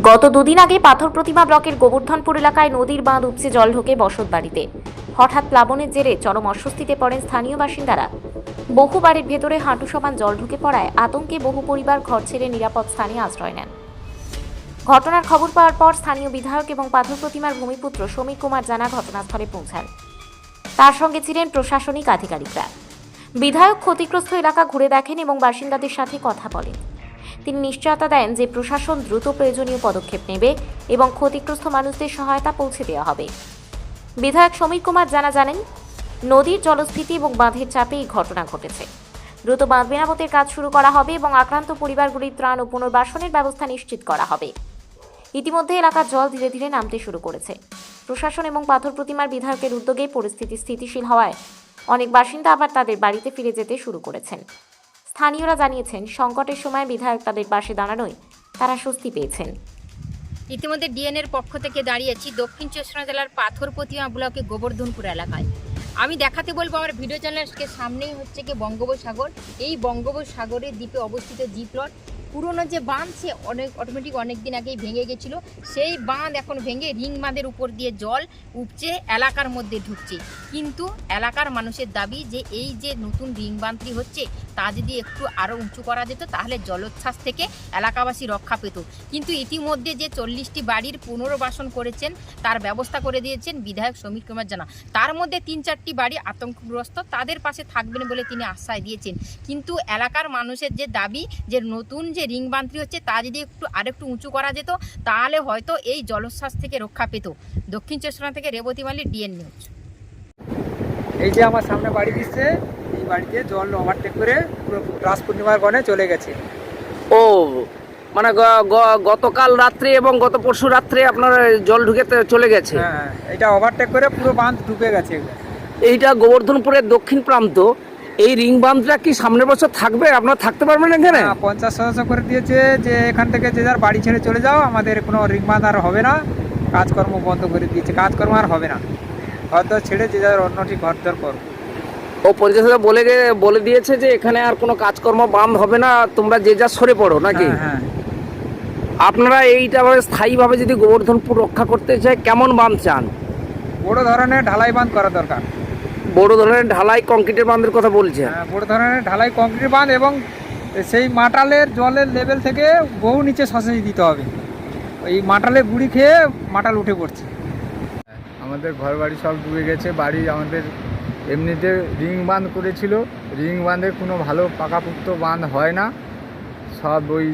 গত দুদিন আগে পাথর প্রতিমা ব্লকের গোবর্ধনপুর এলাকায় নদীর বাঁধ উপচে জল ঢোকে বসত বাড়িতে হঠাৎ প্লাবনের জেরে চরম অস্বস্তিতে পড়েন স্থানীয় বাসিন্দারা। বহু বাড়ির ভেতরে হাঁটু সমান জল ঢুকে পড়ায় আতঙ্কে বহু পরিবার ঘর ছেড়ে নিরাপদ স্থানে আশ্রয় নেন। ঘটনার খবর পাওয়ার পর স্থানীয় বিধায়ক এবং পাথর প্রতিমার ভূমিপুত্র সমীর কুমার জানা ঘটনাস্থলে পৌঁছান। তার সঙ্গে ছিলেন প্রশাসনিক আধিকারিকরা। বিধায়ক ক্ষতিগ্রস্ত এলাকা ঘুরে দেখেন এবং বাসিন্দাদের সাথে কথা বলেন। তিনি নিশ্চয়তা দেন যে প্রশাসন দ্রুত প্রয়োজনীয় পদক্ষেপ নেবে এবং ক্ষতিগ্রস্ত মানুষদের সহায়তা পৌঁছে দেওয়া হবে। বিধায়ক সমীর কুমার জানা জানেন, নদীর জলস্ফীতি এবং বাঁধের চাপে এই ঘটনা ঘটেছে। দ্রুত বাঁধ মেরামতের কাজ শুরু করা হবে এবং আক্রান্ত পরিবারগুলির ত্রাণ ও পুনর্বাসনের ব্যবস্থা নিশ্চিত করা হবে। ইতিমধ্যে এলাকার জল ধীরে ধীরে নামতে শুরু করেছে। প্রশাসন এবং পাথর প্রতিমার বিধায়কের উদ্যোগে পরিস্থিতি স্থিতিশীল হওয়ায় অনেক বাসিন্দা আবার তাদের বাড়িতে ফিরে যেতে শুরু করেছেন। স্থানীয়রা জানিয়েছেন, সংকটের সময় বিধায়ক তাদের পাশে দাঁড়ানোয় তারা স্বস্তি পেয়েছেন। ইতিমধ্যে ডিএনএর পক্ষ থেকে দাঁড়িয়েছি দক্ষিণ চব্বিশ জেলার পাথর প্রতিমা ব্লকে গোবর্ধনপুর এলাকায়। আমি দেখাতে বলব আমার ভিডিও চ্যানেলকে, সামনেই হচ্ছে কি বঙ্গোপসাগর। এই বঙ্গোপসাগরের দ্বীপে অবস্থিত জি প্লট পুরনো যে বাঁধ, সে অনেক অটোমেটিক অনেক দিন আগেই ভেঙে গেছিল। সেই বাঁধ এখন ভেঙে রিং বাঁধের উপর দিয়ে জল উপচে এলাকার মধ্যে ঢুকছে। কিন্তু এলাকার মানুষের দাবি যে এই যে নতুন রিং বাঁধটি হচ্ছে, তা যদি একটু আরও উঁচু করা যেত, তাহলে জলোচ্ছ্বাস থেকে এলাকাবাসী রক্ষা পেত। কিন্তু ইতিমধ্যে যে চল্লিশটি বাড়ির পুনর্বাসন করেছেন, তার ব্যবস্থা করে দিয়েছেন বিধায়ক সমীর কুমার জানা। তার মধ্যে তিন চারটি বাড়ি আতঙ্কগ্রস্ত, তাদের পাশে থাকবেন বলে তিনি আশ্বাস দিয়েছেন। কিন্তু এলাকার মানুষের যে দাবি যে নতুন যে রিং বাঁধটি হচ্ছে তা যদি একটু আরেকটু উঁচু করা যেত তাহলে হয়তো এই জলোচ্ছ্বাস থেকে রক্ষা পেত। দক্ষিণ চব্বিশ থেকে রেবতী মালি ডিএন নিউজ। এই যে আমার সামনে বাড়ি দিচ্ছে এই বাড়িতে জল ওভারটেক করে পুরো রাস পূর্ণিমার গণে চলে গেছে। ও মানে গ- গ- গতকাল রাত্রে এবং গত পরশু রাত্রে আপনার জল ঢুকে চলে গেছে? হ্যাঁ এটা ওভারটেক করে পুরো বাঁধ ঢুকে গেছে। এইটা গোবর্ধনপুরের দক্ষিণ প্রান্ত এই রিং বাঁধটা কি সামনের বছর থাকবে? আপনারা থাকতে পারবেন এখানে? পঞ্চাশ শতাংশ করে দিয়েছে যে এখান থেকে যে যার বাড়ি ছেড়ে চলে যাও আমাদের কোনো রিং বাঁধ আর হবে না। কাজকর্ম বন্ধ করে দিয়েছে। কাজকর্ম আর হবে না। হয়তো ছেড়ে যে যার অন্যটি ঘর দর করো। ও পরিচালক বলে গে- বলে দিয়েছে যে এখানে আর কোনো কাজকর্ম বান্ধ হবে না তোমরা যে যা সরে পড়ো নাকি? হ্যাঁ হ্যাঁ। আপনারা এইটা স্থায়ীভাবে যদি গোবর্ধনপুর রক্ষা করতে চায় কেমন বাঁধ চান? বড় ধরনের ঢালাই বাঁধ করা দরকার। বড় ধরনের ঢালাই কংক্রিটের বাঁধের কথা বলছে হ্যাঁ, বড় ধরনের ঢালাই কংক্রিট বাঁধ এবং সেই মাটালের জলের লেভেল থেকে বহু নিচে সসেজ দিতে হবে। ওই মাটালে গুড়ি খেয়ে মাটাল উঠে পড়ছে। আমাদের ঘর বাড়ি সব ডুবে গেছে বাড়ি আমাদের এমনিতে রিং বাঁধ করেছিল রিং বাঁধে কোনো ভালো পাকাপুক্ত বাঁধ হয় না। সব ওই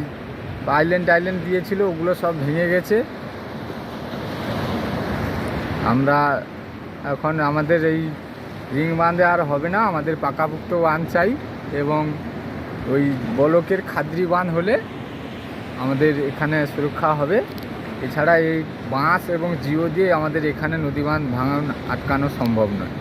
আইল্যান্ড টাইল্যান্ড দিয়েছিল ওগুলো সব ভেঙে গেছে। আমরা এখন আমাদের এই রিং বাঁধে আর হবে না। আমাদের পাকাপুক্ত বাঁধ চাই এবং ওই বলকের খাদ্রি বান হলে আমাদের এখানে সুরক্ষা হবে। এছাড়া এই বাঁশ এবং জিও দিয়ে আমাদের এখানে নদী বাঁধ ভাঙানো আটকানো সম্ভব নয়।